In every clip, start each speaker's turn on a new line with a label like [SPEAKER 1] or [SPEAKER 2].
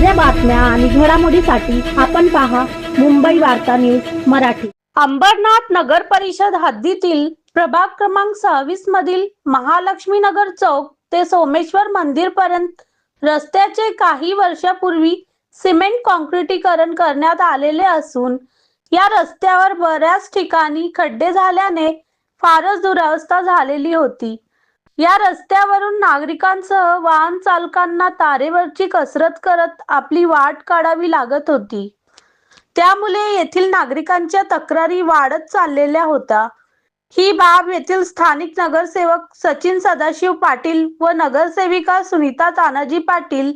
[SPEAKER 1] बातम्या आणि घडामोडीसाठी आपण पहा मुंबई वार्ता न्यूज मराठी. अंबरनाथ नगर परिषद हद्दीतील प्रभाग क्रमांक सव्वीस मधील महालक्ष्मी नगर चौक ते सोमेश्वर मंदिर पर्यंत रस्त्याचे काही वर्षापूर्वी सिमेंट कॉन्क्रिटीकरण करण्यात आलेले असून या रस्त्यावर बऱ्याच ठिकाणी खड्डे झाल्याने फारच दुरावस्था झालेली होती. या रस्त्यावरून नागरिकांसह वाहन चालकांना तारेवरची कसरत करत आपली वाट काढावी लागत होती. त्यामुळे येथील नागरिकांच्या तक्रारी वाढत चाललेल्या होत्या. ही बाब येथील स्थानिक नगरसेवक सचिन सदाशिव पाटील व नगरसेविका सुनीता तानाजी पाटील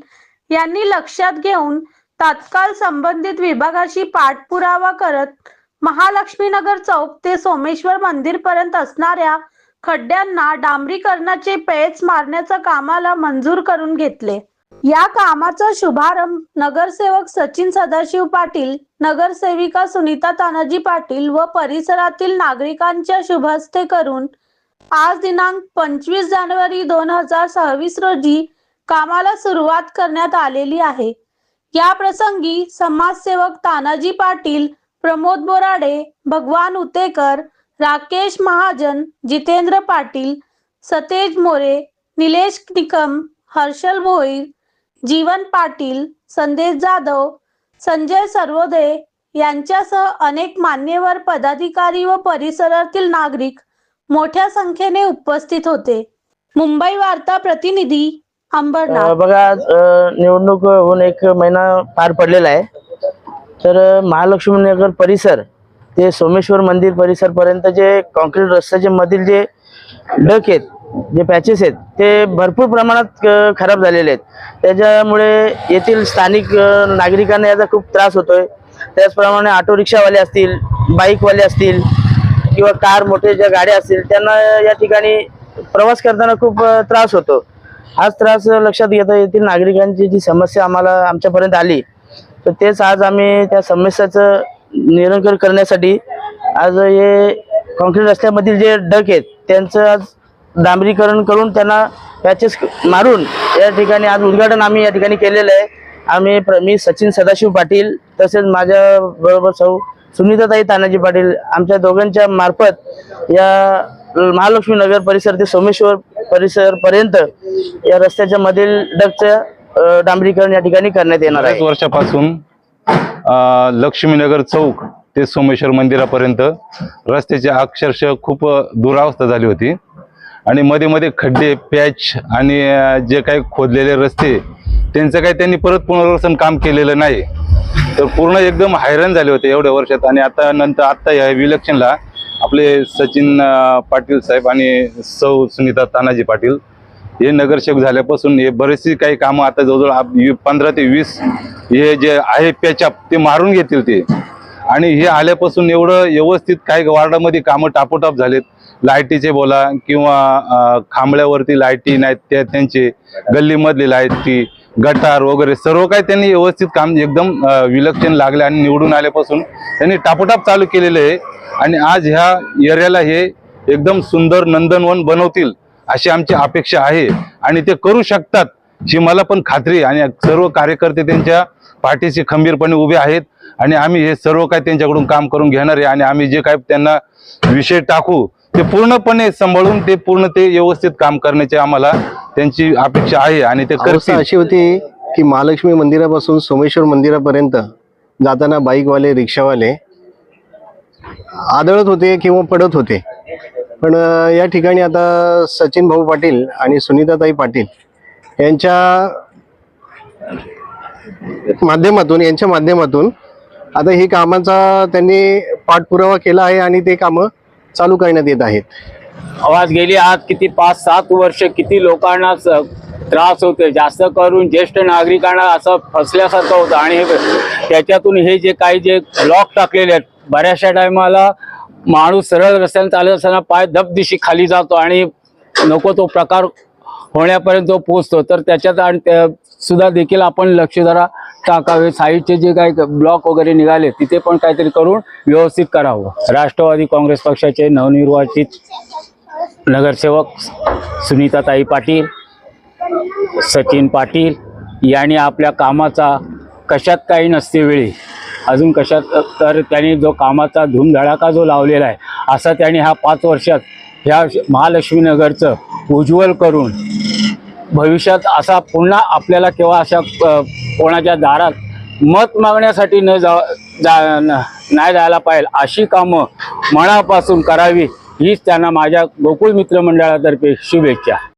[SPEAKER 1] यांनी लक्षात घेऊन तात्काळ संबंधित विभागाशी पाठपुरावा करत महालक्ष्मी नगर चौक ते सोमेश्वर मंदिर पर्यंत असणाऱ्या खड्ड्यांना डांबरीकरणाचे पेच मारण्याच्या कामाला मंजूर करून घेतले. या कामाचा शुभारंभ नगरसेवक सचिन सदाशिव पाटील नगरसेविका सुनीता तानाजी पाटील व परिसरातील नागरिकांच्या शुभस्ते करून आज दिनांक पंचवीस जानेवारी दोन हजार सव्वीस रोजी कामाला सुरुवात करण्यात आलेली आहे. या प्रसंगी समाजसेवक तानाजी पाटील प्रमोद बोराडे भगवान उतेकर राकेश महाजन जितेंद्र पाटील सतेज मोरे निलेश निकम हर्षल भोईर जीवन पाटील संदेश जाधव संजय सर्वोदे यांच्यासह अनेक मान्यवर पदाधिकारी व परिसरातील नागरिक मोठ्या संख्येने उपस्थित होते. मुंबई वार्ता प्रतिनिधी अंबरनाथ.
[SPEAKER 2] बघा निवडणूक होऊन एक महिना पार पडलेला आहे. तर महालक्ष्मी नगर परिसर ते सोमेश्वर मंदिर परिसरपर्यंत जे कॉन्क्रीट रस्त्याचे मधील जे डक आहेत जे पॅचेस आहेत ते भरपूर प्रमाणात खराब झालेले आहेत. त्याच्यामुळे येथील स्थानिक नागरिकांना याचा खूप त्रास होतोय. त्याचप्रमाणे ऑटो रिक्षावाले असतील बाईकवाले असतील किंवा कार मोठे ज्या गाड्या असतील त्यांना या ठिकाणी प्रवास करताना खूप त्रास होतो. हाच त्रास लक्षात घेता येथील नागरिकांची जी समस्या आम्हाला आमच्यापर्यंत आली. तर तेच आज आम्ही त्या समस्याचं निरंकर करण्यासाठी आज हे कॉन्क्रीट रस्त्यामधील जे डक आहेत त्यांचं आज डांबरीकरण करून त्यांना पॅचेस मारून या ठिकाणी आज उद्घाटन आम्ही या ठिकाणी केलेलं आहे. आम्ही प्र मी सचिन सदाशिव पाटील तसेच माझ्या बरोबर सौ सुनीताताई तानाजी पाटील आमच्या दोघांच्या मार्फत या महालक्ष्मी नगर परिसर ते सोमेश्वर परिसर पर्यंत या रस्त्याच्या मधील डकचं डांबरीकरण या ठिकाणी करण्यात येणार आहे.
[SPEAKER 3] वर्षापासून लक्ष्मीनगर चौक ते सोमेश्वर मंदिरापर्यंत रस्त्याची अक्षरशः खूप दुरावस्था झाली होती. आणि मध्ये मध्ये खड्डे पॅच आणि जे काही खोदलेले रस्ते त्यांचं काही त्यांनी परत पुनर्वसन काम केलेलं नाही. तर पूर्ण एकदम हैराण झाले होते एवढ्या वर्षात. आणि आता नंतर आत्ता या विलक्षणला आपले सचिन पाटील साहेब आणि सौ सुनीता तानाजी पाटील हे नगरसेवक झाल्यापासून हे बरेचशी काही कामं आता जवळजवळ पंधरा ते वीस हे जे आहे पॅचअप ते मारून घेतील ते. आणि हे आल्यापासून एवढं व्यवस्थित काही वार्डामध्ये कामं टापोटाप झालेत. लाईटीचे बोला किंवा खांबळ्यावरती लाईटी नाहीत त्या त्यांचे गल्लीमधली लाईटी गटार वगैरे सर्व काही त्यांनी व्यवस्थित काम एकदम विलक्षण लागले आणि निवडून आल्यापासून त्यांनी टापोटाप चालू केलेले आहे. आणि आज ह्या एरियाला हे एकदम सुंदर नंदनवन बनवतील. अशी आमची अपेक्षा आहे आणि ते करू शकतात ही मला पण खात्री आणि सर्व कार्यकर्ते त्यांच्या पाठीशी खंबीरपणे उभे आहेत आणि आम्ही हे सर्व काही त्यांच्याकडून काम करून घेणार आहे. आणि आम्ही जे काही त्यांना विषय टाकू ते पूर्णपणे सांभाळून ते पूर्ण ते व्यवस्थित काम करण्याची आम्हाला त्यांची अपेक्षा आहे आणि ते करतील.
[SPEAKER 4] अशी होती की महालक्ष्मी मंदिरापासून सोमेश्वर मंदिरापर्यंत जाताना बाईकवाले रिक्षावाले आदळत होते किंवा पडत होते. पण या ठिकाणी आता सचिन भाऊ पाटील आणि सुनीताताई पाटील यांच्या माध्यमातून यांच्या माध्यमातून आता ही कामाचा त्यांनी पाठपुरावा केला आहे आणि ते कामं चालू करण्यात येत आहेत.
[SPEAKER 5] आवाज गेली आज किती पाच सात वर्ष किती लोकांना त्रास होते जास्त करून ज्येष्ठ नागरिकांना असं फसल्यासारखं होतं. आणि हे- त्याच्यातून हे जे काही जे ब्लॉक टाकलेले आहेत बऱ्याचशा टायमाला माणूस सरळ रस्त्याने चालत असताना पाय दबदिशी खाली जातो आणि नको तो प्रकार होण्यापर्यंत तो पोचतो तर त्याच्यात आणि सुद्धा देखील आपण लक्ष जरा टाकावे. साईडचे जे काही ब्लॉक वगैरे निघाले तिथे पण काहीतरी करून व्यवस्थित करावं. राष्ट्रवादी काँग्रेस पक्षाचे नवनिर्वाचित नगरसेवक सुनीताताई पाटील सचिन पाटील यांनी आपल्या कामाचा कशात काही नसते वेळी अजून कशात तर त्यांनी जो कामाचा धूमधडाका जो लावलेला आहे असा त्यांनी ह्या पाच वर्षात ह्या महालक्ष्मीनगरचं उज्ज्वल करून भविष्यात असा पुन्हा आपल्याला केव्हा अशा कोणाच्या दारात मत मागण्यासाठी न जा जा न- नाही जायला पाहिजे अशी कामं मनापासून करावी हीच त्यांना माझ्या गोकुळ मित्रमंडळातर्फे शुभेच्छा.